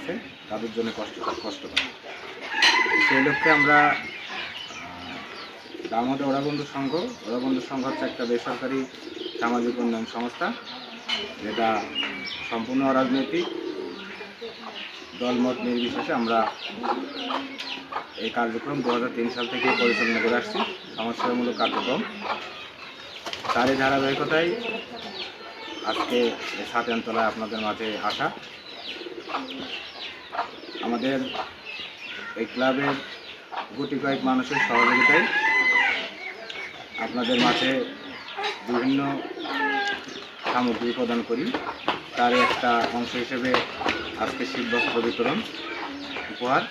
আছে, তাদের জন্য কষ্ট কষ্ট সেই লক্ষ্যে আমরা দামোদর ওরাবন্ধু সংঘ ওরাবন্ধু সংঘ হচ্ছে একটা বেসরকারি সামাজিক উন্নয়ন সংস্থা, যেটা সম্পূর্ণ অরাজনৈতিক। দলমত নির্বিশেষে আমরা এই কার্যক্রম দু হাজার তিন সাল থেকে পরিচালনা করে আসছি, সমাজসেবামূলক কার্যক্রম। তারই ধারাবাহিকতায় আজকে সাতেনতলায় আপনাদের মাঝে আসা। আমাদের এই ক্লাবের গুটি কয়েক মানুষের সহযোগিতায় আপনাদের মাঝে বিভিন্ন সামগ্রী প্রদান করি। তার একটা অংশ হিসেবে আজকে শীতবস্ত্র বিতরণ উপহার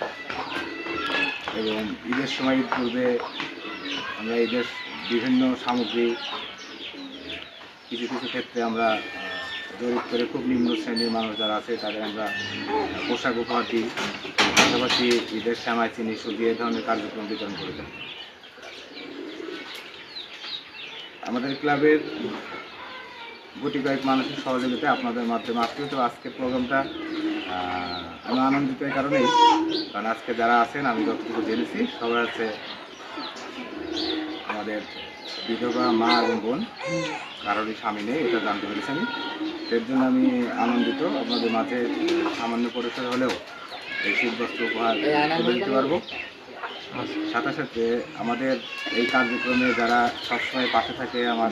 এবং ঈদের সময় পূর্বে আমরা ঈদের বিভিন্ন সামগ্রী কিছু কিছু ক্ষেত্রে আমরা জরিপ করে খুব নিম্ন শ্রেণির মানুষ যারা আছে, তাদের আমরা পোশাক উপহার দিই। পাশাপাশি ঈদের শ্যামাই চিনি সুজি এই ধরনের কার্যক্রম বিতরণ করে থাকি আমাদের ক্লাবের গুটি কয়েক মানুষের সহযোগিতায় আপনাদের মাধ্যমে আজকে তো আজকের প্রোগ্রামটা আমি আনন্দিত এই কারণেই। কারণ আজকে যারা আছেন, আমি যতটুকু জেনেছি, সবাই আছে আমাদের বিধবা মা এবং বোন। কারোরই স্বামী নেই, এটা জানতে পেরেছি আমি। এর জন্য আমি আনন্দিত। আপনাদের মাঝে সামান্য পরিসর হলেও এই শীতবস্ত্র উপহার তুলে দিতে পারব। সাথে সাথে আমাদের এই কার্যক্রমে যারা সবসময় পাশে থাকে আমার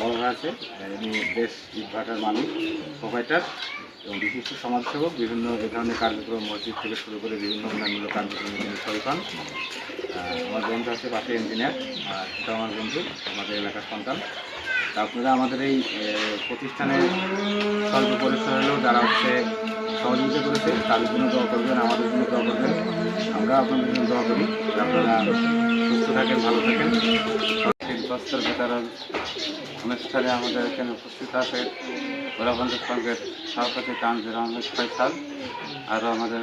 বড় আছে উনি দেশ ইটভাটার মালিক প্রোভাইডার এবং বিশিষ্ট সমাজসেবক বিভিন্ন এ ধরনের কার্যক্রম মসজিদ থেকে শুরু করে বিভিন্ন অন্যান্য কার্যক্রমে তিনি সই পান আমার বন্ধু আছে পাশে ইঞ্জিনিয়ার আর সেটা আমার বন্ধু আমাদের এলাকার সন্তান। আপনারা আমাদের এই এ, প্রতিষ্ঠানে স্বল্প পরিসর যারা হচ্ছে সহযোগিতা করেছে তাদের জন্য দোয়া করবেন আমাদের জন্য দোয়া করবেন। আমরা আপনাদের জন্য দোয়া করি আপনারা সুস্থ থাকেন ভালো থাকেন। শীতবস্ত্র বিতরণ অনুষ্ঠানে আমাদের এখানে উপস্থিত আছে গোলাবন্ধু সংঘের সভাপতি তানজির আহমেদ ফয়সাল আরও আমাদের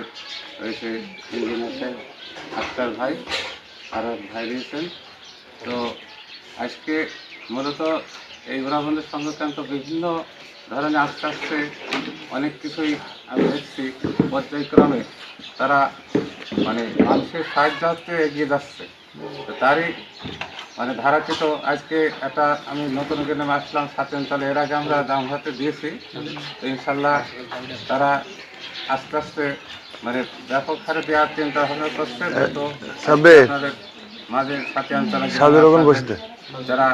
রয়েছে ইঞ্জিনিয়ার আক্তার ভাই আরও ভাই রয়েছেন। তো আজকে মূলত এই গোলাবন্ধু সংঘক্রান্ত বিভিন্ন ধরনের আস্তে আস্তে অনেক কিছুই আমি দেখছি। পর্যায়ক্রমে তারা মানে মানুষের সাহায্যার্থে এগিয়ে যাচ্ছে। তো তারই মানে ধারাচিত আজকে একটা আমি নতুন কিনে আসলাম সাতেন তালে এর আগে আমরা দাম হাতে দিয়েছি। তো ইনশাল্লাহ তারা আস্তে আস্তে মানে ব্যাপক হারে দেওয়ার চিন্তা ভাবনা করছে। তো মাঝে সাথে বসতে। যারা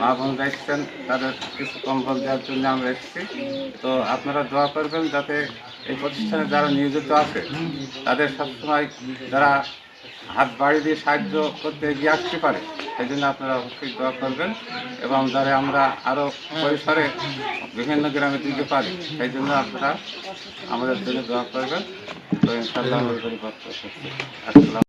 মা বোন দেখছেন তাদের কিছু কম্বল দেওয়ার জন্য আমরা এসেছি। তো আপনারা দোয়া করবেন যাতে এই প্রতিষ্ঠানে যারা নিয়োজিত আছে, তাদের সবসময় যারা হাত বাড়ি দিয়ে সাহায্য করতে এগিয়ে আসতে পারে, সেই জন্য আপনারা অবশ্যই দোয়া করবেন এবং যারা আমরা আরও পরিসরে বিভিন্ন গ্রামে দিতে পারি, সেই জন্য আপনারা আমাদের জন্য দোয়া করবেন। তো ইনশাল্লাহ আমাদের আসসালাম